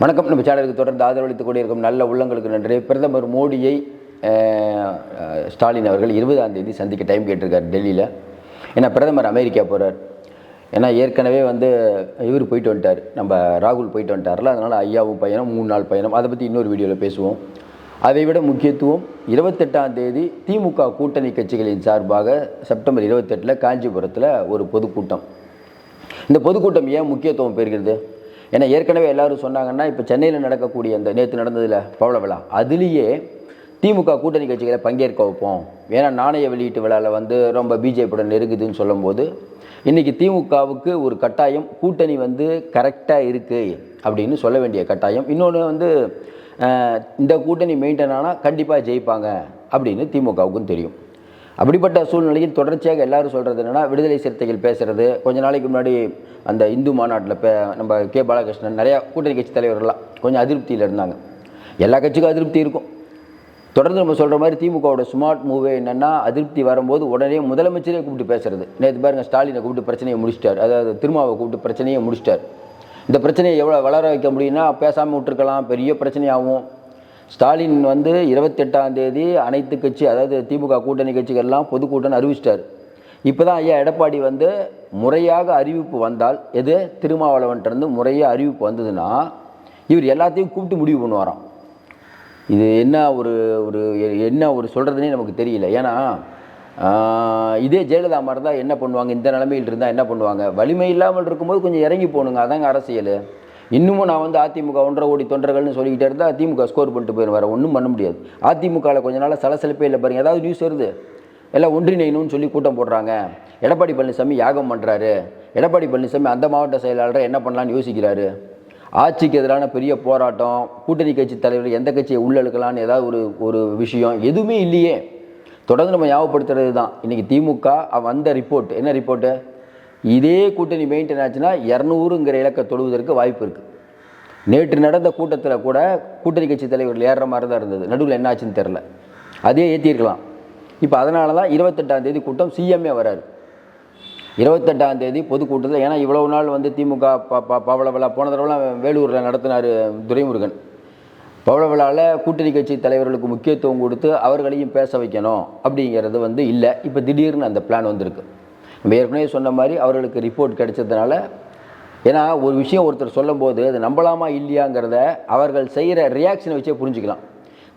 வணக்கம். நம்ம சேனலுக்கு தொடர்ந்து ஆதரவளித்துக் கொண்டிருக்கும் நல்ல உள்ளங்களுக்கு நன்றி. பிரதமர் மோடியை ஸ்டாலின் அவர்கள் இருபதாம் தேதி சந்திக்க டைம் கேட்டிருக்கார் டெல்லியில். ஏன்னா பிரதமர் அமெரிக்கா போகிறார் ஏன்னா ஏற்கனவே வந்து இவர் போயிட்டு வந்துட்டார். நம்ம ராகுல் போயிட்டு வந்துட்டார்ல. அதனால் ஐயாவும் பயணம் மூணு நாள் பயணம். அதை பற்றி இன்னொரு வீடியோவில் பேசுவோம். அதை விட முக்கியத்துவம் இருபத்தெட்டாம் தேதி திமுக கூட்டணி கட்சிகளின் சார்பாக செப்டம்பர் இருபத்தெட்டில் காஞ்சிபுரத்தில் ஒரு பொதுக்கூட்டம். இந்த பொதுக்கூட்டம் ஏன் முக்கியத்துவம் பெறுகிறது? ஏன்னா ஏற்கனவே எல்லாரும் சொன்னாங்கன்னா இப்போ சென்னையில் நடக்கக்கூடிய அந்த நேற்று நடந்ததில் பவள விழா அதுலேயே திமுக கூட்டணி கட்சிகளை பங்கேற்க வைப்போம். ஏன்னா நாணய வெளியீட்டு விழாவில் வந்து ரொம்ப பிஜேபியுடன் நெருங்குதுன்னு சொல்லும்போது இன்றைக்கி திமுகவுக்கு ஒரு கட்டாயம் கூட்டணி வந்து கரெக்டாக இருக்குது அப்படின்னு சொல்ல வேண்டிய கட்டாயம். இன்னொன்று வந்து இந்த கூட்டணி மெயின்டைன் ஆனால் கண்டிப்பாக ஜெயிப்பாங்க அப்படின்னு திமுகவுக்கும் தெரியும். அப்படிப்பட்ட சூழ்நிலையில் தொடர்ச்சியாக எல்லாரும் சொல்கிறது என்னென்னா விடுதலை சிறுத்தைகள் பேசுகிறது கொஞ்ச நாளைக்கு முன்னாடி அந்த இந்து மாநாட்டில் பே நம்ம கே. பாலகிருஷ்ணன் நிறையா கூட்டணி கட்சி தலைவர்கள்லாம் கொஞ்சம் அதிருப்தியில் இருந்தாங்க. எல்லா கட்சிக்கும் அதிருப்தி இருக்கும். தொடர்ந்து நம்ம சொல்கிற மாதிரி திமுகவோட ஸ்மார்ட் மூவே என்னென்னா அதிருப்தி வரும்போது உடனே முதலமைச்சரே கூப்பிட்டு பேசுறது. நேற்று பாருங்கள் ஸ்டாலினை கூப்பிட்டு பிரச்சனையை முடிச்சிட்டார். அதாவது திருமாவை கூப்பிட்டு பிரச்சனையை முடிச்சிட்டார். இந்த பிரச்சனையை எவ்வளோ வளர வைக்க முடியும்னா பேசாமல் விட்டுருக்கலாம். பெரிய பிரச்சனையாகும் ஸ்டாலின் வந்து இருபத்தெட்டாம் தேதி அனைத்து கட்சி அதாவது திமுக கூட்டணி கட்சிகள்லாம் பொதுக்கூட்டம் அறிவிச்சிட்டார். இப்போ தான் ஐயா எடப்பாடி வந்து முறையாக அறிவிப்பு வந்தால் எது? திருமாவளவன்ட்டு முறையாக அறிவிப்பு வந்ததுன்னா இவர் எல்லாத்தையும் கூப்பிட்டு முடிவு பண்ணுவாராம். இது என்ன ஒரு ஒரு என்ன ஒரு சொல்கிறதுனே நமக்கு தெரியல. ஏன்னா இதே ஜெயலலிதா மாதிரி தான் என்ன பண்ணுவாங்க? இந்த நிலமையில் இருந்தால் என்ன பண்ணுவாங்க? வலிமை இல்லாமல் இருக்கும்போது கொஞ்சம் இறங்கி போகணுங்க. அதாங்க அரசியல். இன்னமும் நான் வந்து அதிமுக ஒன்றரை கோடி தொண்டர்கள்னு சொல்லிக்கிட்டே இருந்தால் திமுக ஸ்கோர் பண்ணிட்டு போயிடும் வேறு ஒன்றும் பண்ண முடியாது. அதிமுகவில் கொஞ்ச நாள் சலசலப்பே இல்லை பாருங்கள் ஏதாவது நியூஸ் வருது. எல்லாம் ஒன்றிணையணும்னு சொல்லி கூட்டம் போடுறாங்க. எடப்பாடி பழனிசாமி யாகம் பண்ணுறாரு எடப்பாடி பழனிசாமி அந்த மாவட்ட செயலாளரை என்ன பண்ணலான்னு யோசிக்கிறாரு. ஆட்சிக்கு எதிரான பெரிய போராட்டம் கூட்டணி கட்சி தலைவர் எந்த கட்சியை உள்ளெழுக்கலான்னு ஏதாவது ஒரு ஒரு விஷயம் எதுவுமே இல்லையே. தொடர்ந்து நம்ம ஞாபகப்படுத்துறது தான் இன்றைக்கி திமுக வந்த ரிப்போர்ட் என்ன ரிப்போர்ட்டு இதே கூட்டணி மெயின்டைன் ஆச்சுன்னா இரநூறுங்கிற இலக்கை தொழுவதற்கு வாய்ப்பு இருக்குது நேற்று நடந்த கூட்டத்தில் கூட கூட்டணி கட்சி தலைவர்கள் ஏறுற மாதிரி தான் இருந்தது. நடுவில் என்ன ஆச்சுன்னு தெரில அதே ஏற்றிருக்கலாம் இப்போ அதனால தான் இருபத்தெட்டாம் தேதி கூட்டம் சிஎம்ஏ வராது. இருபத்தெட்டாம் தேதி பொதுக்கூட்டத்தில் ஏன்னா இவ்வளவு நாள் வந்து திமுக ப ப போன தடவைலாம் வேலூரில் நடத்தினார் துரைமுருகன். பவளவிழாவில் கூட்டணி கட்சி தலைவர்களுக்கு முக்கியத்துவம் கொடுத்து அவர்களையும் பேச வைக்கணும் அப்படிங்கிறது வந்து இல்லை. இப்போ திடீர்னு அந்த பிளான் வந்திருக்கு. நம்ம ஏற்கனவே சொன்ன மாதிரி அவர்களுக்கு ரிப்போர்ட் கிடைச்சதுனால ஏன்னா ஒரு விஷயம் ஒருத்தர் சொல்லும்போது அது நம்பலாமா இல்லையாங்கிறத அவர்கள் செய்கிற ரியாக்ஷனை வச்சே புரிஞ்சுக்கலாம்.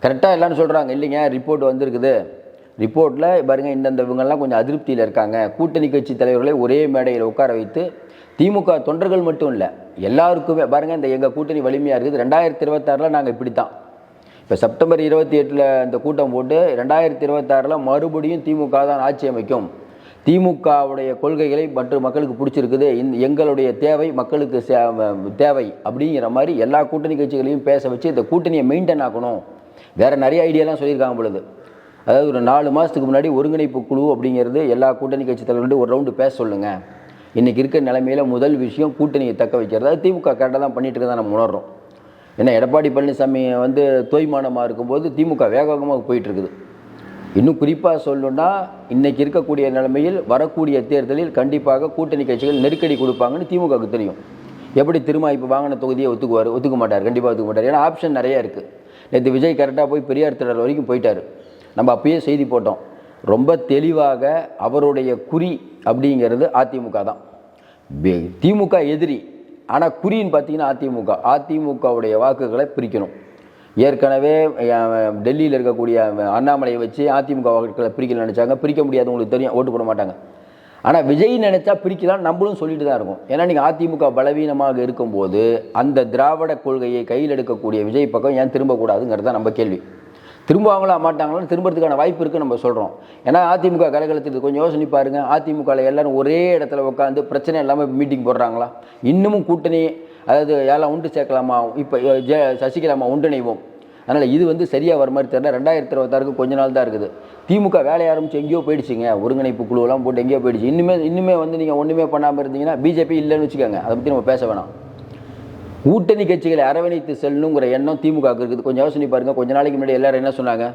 கரெக்டாக எல்லாரும் சொல்கிறாங்க இல்லைங்க ரிப்போர்ட் வந்திருக்குது. ரிப்போர்ட்டில் பாருங்கள் இந்தந்த இவங்கெல்லாம் கொஞ்சம் அதிருப்தியில் இருக்காங்க. கூட்டணி கட்சி தலைவர்களை ஒரே மேடையில் உட்கார வைத்து திமுக தொண்டர்கள் மட்டும் இல்லை எல்லாருக்குமே பாருங்கள் இந்த எங்கள் கூட்டணி வலிமையாக இருக்குது. ரெண்டாயிரத்தி இருபத்தாறில் நாங்கள் இப்படி தான் இப்போ செப்டம்பர் இருபத்தி எட்டில் இந்த கூட்டம் போட்டு ரெண்டாயிரத்தி இருபத்தாறில் மறுபடியும் திமுக தான் ஆட்சி அமைக்கும். திமுகவுடைய கொள்கைகளை மற்ற மக்களுக்கு பிடிச்சிருக்குது. இந்த எங்களுடைய தேவை மக்களுக்கு சே- தேவை அப்படிங்கிற மாதிரி எல்லா கூட்டணி கட்சிகளையும் பேச வச்சு இந்த கூட்டணியை மெயின்டைன் ஆக்கணும். வேறு நிறைய ஐடியாலாம் சொல்லியிருக்காங்க பொழுது. அதாவது ஒரு நாலு மாதத்துக்கு முன்னாடி ஒருங்கிணைப்பு குழு அப்படிங்கிறது எல்லா கூட்டணி கட்சி தலைவர்கள்ட்ட ஒரு ரவுண்டு பேச சொல்லுங்கள் இன்றைக்கி இருக்கிற நிலைமையில் முதல் விஷயம் கூட்டணியை தக்க வைக்கிறது. அது திமுக கரெக்டாக தான் பண்ணிட்டு இருக்கதான் நம்ம உணர்றோம். ஏன்னா எடப்பாடி பழனிசாமி வந்து தோய்மானமாக இருக்கும்போது திமுக வேக வேகமாக போயிட்டுருக்குது இன்னும் குறிப்பாக சொல்லணும்னா இன்றைக்கி இருக்கக்கூடிய நிலைமையில் வரக்கூடிய தேர்தலில் கண்டிப்பாக கூட்டணி கட்சிகள் நெருக்கடி கொடுப்பாங்கன்னு திமுகவுக்கு தெரியும். எப்படி திரும்ப இப்போ வாங்கின தொகுதியை ஒத்துக்குவார்? ஒத்துக்க மாட்டார். கண்டிப்பாக ஒத்துக்க மாட்டார். ஏன்னா ஆப்ஷன் நிறையா இருக்குது நேற்று விஜய் கரெக்டாக போய் பெரியார் திடல் வரைக்கும் போயிட்டார். நம்ம அப்பயே செய்தி போட்டோம். ரொம்ப தெளிவாக அவருடைய குறி அப்படிங்கிறது அதிமுக தான். திமுக எதிரி. ஆனால் குறின்னு பார்த்தீங்கன்னா அதிமுக. அதிமுகவுடைய வாக்குகளை பிரிக்கணும். ஏற்கனவே டெல்லியில் இருக்கக்கூடிய அண்ணாமலையை வச்சு அதிமுக வாக்குகளை பிரிக்க நினச்சாங்க. பிரிக்க முடியாது உங்களுக்கு தெரியும் ஓட்டு போட மாட்டாங்க. ஆனால் விஜய் நினைச்சா பிரிக்கலாம் நம்மளும் சொல்லிட்டு தான் இருக்கோம். ஏன்னா நீங்கள் அதிமுக பலவீனமாக இருக்கும்போது அந்த திராவிட கொள்கையை கையில் எடுக்கக்கூடிய விஜய் பக்கம் ஏன் திரும்பக்கூடாதுங்கிறது தான் நம்ம கேள்வி. திரும்புவாங்களா மாட்டாங்களான்னு திரும்புறதுக்கான வாய்ப்பு இருக்குன்னு நம்ம சொல்கிறோம் ஏன்னா அதிமுக கலகலத்துக்கு கொஞ்சம் யோசனை பாருங்கள் அதிமுகவில் எல்லோரும் ஒரே இடத்துல உட்காந்து பிரச்சனை இல்லாமல் மீட்டிங் போடுறாங்களா? இன்னமும் கூட்டணி அதாவது யாரெல்லாம் உண்டு சேர்க்கலாமா? இப்போ ஜெ சசிகலாமா ஒன்றிணைவோம் அதனால் இது வந்து சரியாக வர மாதிரி தெரியல. ரெண்டாயிரத்தி இருபத்தாறுக்கு கொஞ்ச நாள் தான் இருக்குது. திமுக வேலைய ஆரம்பிச்சு எங்கேயோ போயிடுச்சுங்க. ஒருங்கிணைப்பு குழுவெல்லாம் போட்டு எங்கேயோ போயிடுச்சு. இன்னுமே இன்னுமே வந்து நீங்கள் ஒன்றுமே பண்ணாமல் இருந்தீங்கன்னா பிஜேபி இல்லைன்னு வச்சுக்கோங்க. அதை பற்றி நம்ம பேச வேணாம். கூட்டணி கட்சிகளை அரவணைத்து செல்லணுங்கிற எண்ணம் திமுக இருக்குது. கொஞ்சம் யோசனை பாருங்கள் கொஞ்ச நாளைக்கு முன்னாடி எல்லாரும் என்ன சொன்னாங்க?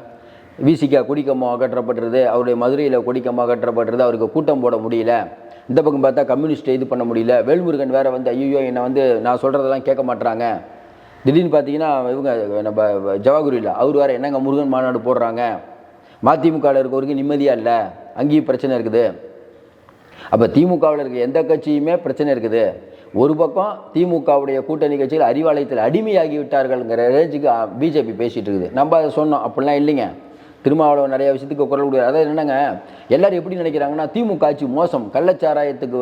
விசிகா கொடிக்கம்பம் அகற்றப்பட்டுருது அவருடைய மதுரையில் கொடிக்கம்பம் அகற்றப்பட்டுருது அவருக்கு கூட்டம் போட முடியல. இந்த பக்கம் பார்த்தா கம்யூனிஸ்ட் இது பண்ண முடியல. வேல்முருகன் வேறு வந்து ஐயோ என்னை வந்து நான் சொல்கிறதெல்லாம் கேட்க மாட்றாங்க. திடீர்னு பார்த்தீங்கன்னா இவங்க நம்ம ஜவாகுரியில் அவர் வேறு என்னங்க முருகன் மாநாடு போடுறாங்க? மதிமுகவில் இருக்கவருக்கு நிம்மதியாக இல்லை? அங்கேயும் பிரச்சனை இருக்குது. அப்போ திமுகவில் இருக்க எந்த கட்சியுமே பிரச்சனை இருக்குது. ஒரு பக்கம் திமுகவுடைய கூட்டணி கட்சிகள் அறிவாலயத்தில் அடிமையாகி விட்டார்கள்ங்கிற ரேஞ்சுக்கு பிஜேபி பேசிகிட்டு இருக்குது. நம்ம அதை சொன்னோம். அப்படிலாம் இல்லைங்க. திருமாவளவன் நிறைய விஷயத்துக்கு குரல் கொடுக்குறாரு. அதாவது என்னென்னங்க? எல்லாரும் எப்படி நினைக்கிறாங்கன்னா திமுக ஆட்சி மோசம். கள்ளச்சாராயத்துக்கு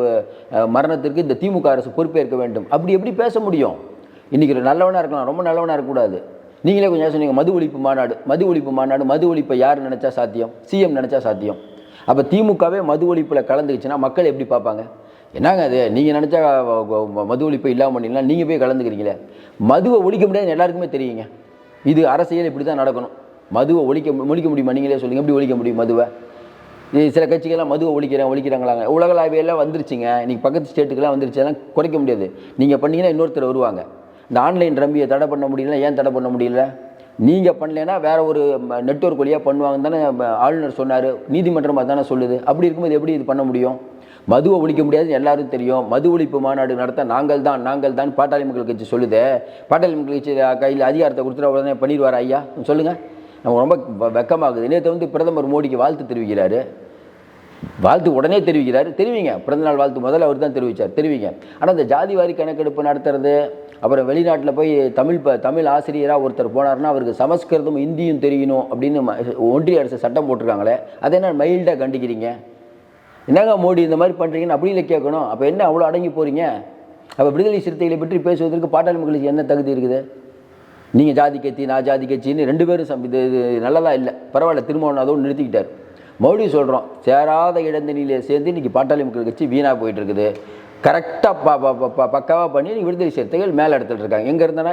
மரணத்திற்கு இந்த திமுக அரசு பொறுப்பேற்க வேண்டும். அப்படி எப்படி பேச முடியும்? இன்றைக்கி நல்லவனாக இருக்கலாம். ரொம்ப நல்லவனாக இருக்கக்கூடாது. நீங்களே கொஞ்சம் சொன்னீங்க மது ஒழிப்பு மாநாடு. மது ஒழிப்பு மாநாடு மது ஒழிப்பை யார் நினச்சா சாத்தியம்? சிஎம் நினச்சா சாத்தியம். அப்போ திமுகவே மது ஒழிப்பில் கலந்துக்குச்சுன்னா மக்கள் எப்படி பார்ப்பாங்க? என்னங்க அது? நீங்கள் நினச்சா மது ஒழிப்பை இல்லாமல் பண்ணிடலாம். நீங்கள் போய் கலந்துக்கிறீங்களே. மதுவை ஒழிக்க முடியாதுன்னு எல்லாருக்குமே தெரியுங்க. இது அரசியல் இப்படி தான் நடக்கணும். மதுவை ஒழிக்க ஒழிக்க முடியுமா? நீங்களே சொல்லுங்கள் எப்படி ஒழிக்க முடியும் மதுவை? சில கட்சிகள்லாம் மதுவை ஒழிக்கிறேன் ஒழிக்கிறாங்களாங்க. உலகளாவியெல்லாம் வந்துருச்சுங்க. இன்னைக்கு பக்கத்து ஸ்டேட்டுக்கெல்லாம் வந்துருச்சு. அதெல்லாம் குறைக்க முடியாது. நீங்கள் பண்ணீங்கன்னா இன்னொருத்தர் வருவாங்க. இந்த ஆன்லைன் ரம்மியை தடை பண்ண முடியல ஏன் தடை பண்ண முடியல? நீங்கள் பண்ணலைன்னா வேறு ஒரு நெட்வொர்க் வழியாக பண்ணுவாங்கன்னு தானே ஆளுநர் சொன்னார். நீதிமன்றம் அதானே சொல்லுது. அப்படி இருக்கும்போது எப்படி இது பண்ண முடியும்? மதுவை ஒழிக்க முடியாதுன்னு எல்லாரும் தெரியும். மது ஒழிப்பு மாநாடு நடத்த நாங்கள் தான் நாங்கள் தான் பாட்டாளி மக்கள் கட்சி சொல்லுது. பாட்டாளி மக்கள் கட்சி கையில் அதிகாரத்தை கொடுத்துட்டு உடனே பண்ணிடுவார் ஐயா? சொல்லுங்கள் நமக்கு ரொம்ப வெக்கமாகுது. நேற்று வந்து பிரதமர் மோடிக்கு வாழ்த்து தெரிவிக்கிறாரு. வாழ்த்து உடனே தெரிவிக்கிறார். தெரிவிங்க. பிறந்தநாள் வாழ்த்து முதல்ல அவர் தான் தெரிவித்தார் தெரிவிங்க. ஆனால் இந்த ஜாதி வாரி கணக்கெடுப்பு நடத்துறது அப்புறம் வெளிநாட்டில் போய் தமிழ் ப தமிழ் ஆசிரியராக ஒருத்தர் போனார்னா அவருக்கு சமஸ்கிருதம் இந்தியும் தெரியணும் அப்படின்னு ஒன்றிய அரசு சட்டம் போட்டிருக்காங்களே அதை என்ன மைல்டாக கண்டிக்கிறீங்க? என்னங்க மோடி இந்த மாதிரி பண்ணுறீங்கன்னு அப்படியில் கேட்கணும். அப்போ என்ன அவ்வளோ அடங்கி போகிறீங்க அப்போ விடுதலை சிறுத்தைகளை பற்றி பேசுவதற்கு பாட்டாளி மக்களுக்கு என்ன தகுதி இருக்குது? நீங்கள் ஜாதி கட்சி நான் ஜாதி கட்சின்னு ரெண்டு பேரும் சம் இது இது நல்லதா இல்லை. பரவாயில்ல திருமணம் அதோடு நிறுத்திக்கிட்டார். மறுபடியும் சொல்கிறோம் சேராத இடந்தனியிலே சேர்ந்து இன்றைக்கி பாட்டாளி மக்கள் கட்சி வீணாக போயிட்டு இருக்குது கரெக்டாக ப ப- ப- பக்காவாக பண்ணி விடுதலை சிறுத்தைகள் மேலே இடத்துல இருக்காங்க. எங்கே இருந்தனா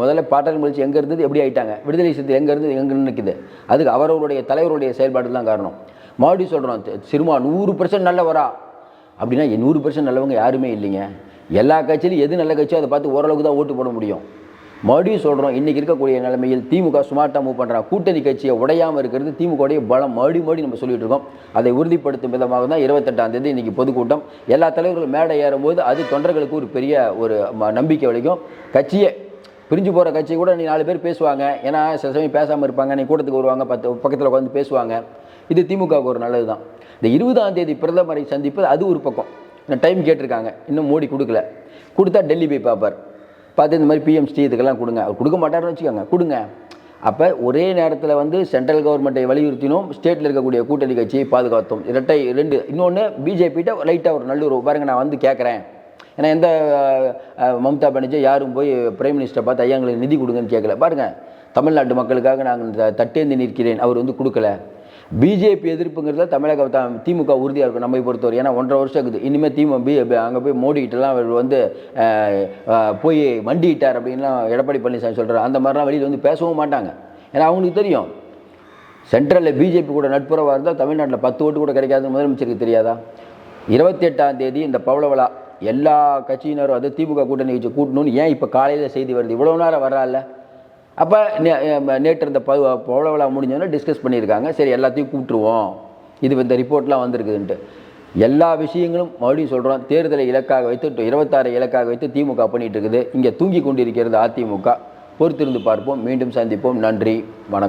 முதல்ல பாட்டாளி முயற்சி எங்கே இருந்தது எப்படி ஆயிட்டாங்க? விடுதலை சிறுத்தை எங்கே இருந்து எங்கே நிற்குது அதுக்கு அவரவருடைய தலைவருடைய செயல்பாடு தான் காரணம். மறுபடியும் சொல்கிறோம் சிறுமா நூறு பர்சன்ட் நல்லவரா? அப்படின்னா நூறு பர்சன்ட் நல்லவங்க யாருமே இல்லைங்க. எல்லா கட்சியிலும் எது நல்ல கட்சியோ அதை பார்த்து ஓரளவுக்கு தான் ஓட்டு போட முடியும். மறுபடியும் சொல்கிறோம் இன்றைக்கி இருக்கக்கூடிய நிலைமையில் திமுக ஸ்மார்ட்டாக மூவ் பண்ணுறாங்க கூட்டணி கட்சியை உடையாமல் இருக்கிறது திமுகவுடைய பலம். மறுபடி மறுபடி நம்ம சொல்லிட்டு இருக்கோம். அதை உறுதிப்படுத்தும் விதமாக தான் இருபத்தெட்டாம் தேதி இன்றைக்கி பொதுக்கூட்டம். எல்லா தலைவர்களும் மேடை ஏறும்போது அது தொண்டர்களுக்கு ஒரு பெரிய ஒரு ம- நம்பிக்கை வலிக்கும். கட்சியை பிரிஞ்சு போகிற கட்சி கூட நீ நாலு பேர் பேசுவாங்க. ஏன்னா சில சமயம் பேசாமல் இருப்பாங்க. நீ கூட்டத்துக்கு வருவாங்க. பத்து பக்கத்தில் உட்காந்து பேசுவாங்க. இது திமுகவுக்கு ஒரு நல்லது தான். இந்த இருபதாம் தேதி பிரதமரை சந்திப்பது அது ஒரு பக்கம். டைம் கேட்டிருக்காங்க. இன்னும் மோடி கொடுக்கல. கொடுத்தா டெல்லி போய் பார்ப்பார். பார்த்து இந்த மாதிரி பிஎம்ஸ்டி இதுக்கெல்லாம் கொடுங்க. அவர் கொடுக்க மாட்டாருன்னு வச்சுக்கோங்க. கொடுங்க. அப்போ ஒரே நேரத்தில் வந்து சென்ட்ரல் கவர்மெண்ட்டை வலியுறுத்தினோம். ஸ்டேட்டில் இருக்கக்கூடிய கூட்டணி கட்சியை பாதுகாத்தோம். இரட்டை ரெண்டு. இன்னொன்று பிஜேபிகிட்ட லைட்டாக ஒரு நல்லுறவு பாருங்க நான் வந்து கேட்குறேன் ஏன்னா எந்த மம்தா பானர்ஜி யாரும் போய் பிரைம் மினிஸ்டர் பார்த்து ஐயா எங்களுக்கு நிதி கொடுங்கன்னு கேட்கல பாருங்கள் தமிழ்நாட்டு மக்களுக்காக நாங்கள் தட்டேந்து நிற்கிறேன். அவர் வந்து கொடுக்கல. பிஜேபி எதிர்ப்புங்கிறதுல தமிழக திமுக உறுதியாக இருக்கும் நம்மை பொறுத்தவரை. ஏன்னா ஒன்றரை வருஷம் இருக்குது. இனிமேல் திமுக பி அங்கே போய் மோடிக்கிட்டலாம் அவர் வந்து போய் மண்டிட்டார் அப்படின்லாம் எடப்பாடி பழனிசாமி சொல்கிறார் அந்த மாதிரிலாம் வெளியில் வந்து பேசவும் மாட்டாங்க. ஏன்னா அவங்களுக்கு தெரியும். சென்ட்ரலில் பிஜேபி கூட நட்புறவாக இருந்தால் தமிழ்நாட்டில் பத்து ஓட்டு கூட கிடைக்காதுன்னு முதலமைச்சருக்கு தெரியாதா? இருபத்தி எட்டாம் தேதி இந்த பவளவலா எல்லா கட்சியினரும் அது திமுக கூட்டணி வச்சு கூட்டணும்னு ஏன் இப்போ காலையில் செய்தி வருது? இவ்வளோ நேரம் வரால அப்போ நேற்று இந்த ப பவள முடிஞ்சோன்னே டிஸ்கஸ் பண்ணியிருக்காங்க. சரி எல்லாத்தையும் கூப்பிட்டுருவோம். இது இந்த ரிப்போர்ட்லாம் வந்திருக்குதுன்ட்டு. எல்லா விஷயங்களும் மறுபடியும் சொல்கிறோம் தேர்தலை இலக்காக வைத்து இருபத்தாறு இலக்காக வைத்து திமுக பண்ணிகிட்டு இருக்குது. இங்கே தூங்கி கொண்டிருக்கிறது அதிமுக. பொறுத்திருந்து பார்ப்போம். மீண்டும் சந்திப்போம். நன்றி. வணக்கம்.